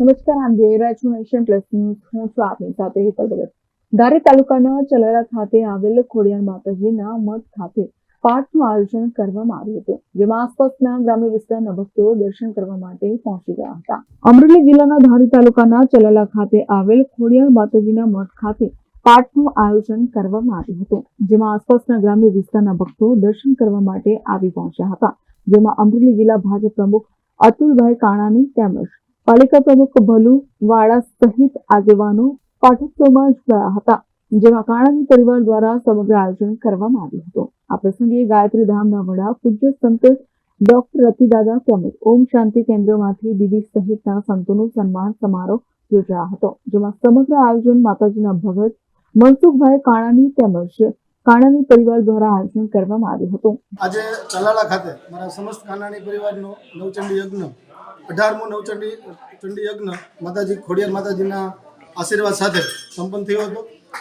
નમસ્કાર, આમ જોઈ રહ્યા છું નેશન પ્લસ ન્યૂઝ. હું છું આપની સાથે હેતલ ભગત. ધારી તાલુકાના ચલારા ખાતે આવેલ ખોડિયાર માતાજીના મઠ ખાતે પાઠનું આયોજન કરવામાં આવ્યું હતું, જેમાં આસપાસના ગ્રામ્ય વિસ્તારના ભક્તો દર્શન કરવા માટે પહોંચી ગયા હતા. અમરેલી જિલ્લાના ધારી તાલુકાના ચલાલા ખાતે આવેલ ખોડિયાર માતાજીના મઠ ખાતે પાઠનું આયોજન કરવામાં આવ્યું હતું, જેમાં આસપાસના ગ્રામ્ય વિસ્તારના ભક્તો દર્શન કરવા માટે આવી પહોંચ્યા હતા. જેમાં અમરેલી જિલ્લા ભાજપ પ્રમુખ અતુલભાઈ કાણાની તેમજ પાલિકા પ્રમુખ ભલુ વાળા સહિત આગેવાનો પાઠોત્સવમાં જોડાયા હતા, જેમાં કાણાની પરિવાર દ્વારા સમગ્ર આયોજન કરવામાં આવ્યું હતું. આ પ્રસંગે ગાયત્રી ધામના વડા પૂજ્ય સંત ડોક્ટર રતિદાદા તેમજ ઓમ શાંતિ કેન્દ્રમાંથી દીદી સહિતના સંતોનું સન્માન સમારોહ યોજાયો હતો, જેમાં સમગ્ર આયોજન માતાજીના ભગત મનસુખભાઈ કાણાની તેમજ કાણાની પરિવાર દ્વારા આયોજન કરવામાં આવ્યું હતું. આજે ચલાલા ખાતે મારા સમસ્ત કાણાની પરિવારનો નવચંડી યજ્ઞ અઢારમો નવચંડી ચંડી યજ્ઞ માતાજી, ખોડિયાર માતાજીના આશીર્વાદ સાથે સંપન્ન થયો હતો.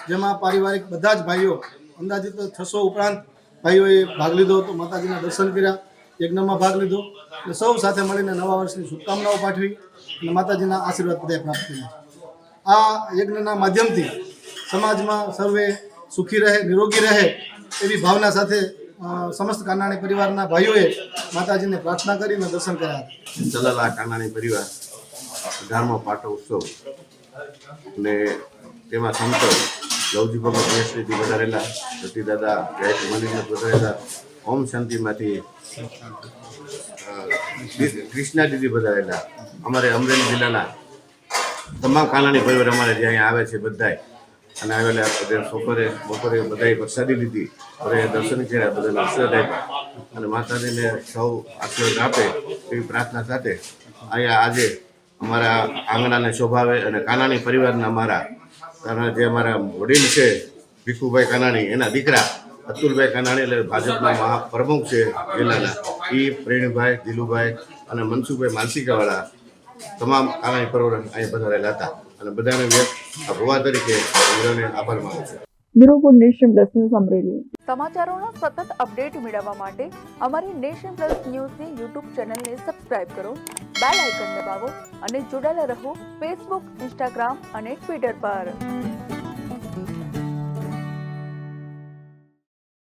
જેમાં પારિવારિક બધા જ ભાઈઓ, અંદાજિત છસો ઉપરાંત ભાઈઓએ ભાગ લીધો હતો. માતાજીના દર્શન કર્યા, યજ્ઞમાં ભાગ લીધો અને સૌ સાથે મળીને નવા વર્ષની શુભકામનાઓ પાઠવી અને માતાજીના આશીર્વાદ બધા પ્રાપ્ત કર્યા. આ યજ્ઞના માધ્યમથી સમાજમાં સર્વે સુખી રહે, નિરોગી રહે એવી ભાવના સાથે સમસ્ત કાનાણી પરિવારના ભાઈઓએ માતાજીને પ્રાર્થના કરીને દર્શન કર્યા ચલાલા કાનાણી પરિવાર અઢારમો પાટો ઉત્સવ. અને તેમાં સંતો લવજી ભગત જયશ્રીથી વધારેલા સતી દાદા ગાયત્રી મંદિરને વધારેલા ઓમ શાંતિમાંથી અ, ક્રિ- કૃષ્ણા દીદી વધારેલા. અમારે અમરેલી જિલ્લાના તમામ કાનાણી પરિવાર અમારે જે આવે છે બધાય. અને આવેલા બધા બપોરે બપોરે બધાએ પ્રસાદી લીધી. બધાએ દર્શન કર્યા બધાને આશીર્વાદ આપ્યા. અને માતાજીને સૌ આશીર્વાદ આપે એવી પ્રાર્થના સાથે અહીંયા આજે અમારા આંગણાને શોભાવે અને કાનાણી પરિવારના અમારા જે અમારા વડીલ છે, ભીખુભાઈ કાનાણી, એના દીકરા, અતુલભાઈ કાનાણી એટલે ભાજપના મહાપ્રમુખ છે જિલ્લાના એ પ્રેણભાઈ, દિલુભાઈ અને મનસુખભાઈ માનસિકાવાળા, તમામ કાનાણી પરિવાર અહીંયા પધારેલા હતા. અને બધાને વ્યક્ત આ તરીકે બધાને આભાર માનું છું. Bureau for nation plus news Amreli સમાચારોના સતત અપડેટ મેળવવા માટે અમારી નેશન પ્લસ ન્યૂઝની યુટ્યુબ ચેનલને સબસ્ક્રાઇબ કરો બેલ આઇકન દબાવો અને જોડાયેલા રહો ફેસબુક ઇન્સ્ટાગ્રામ અને ટ્વિટર પર.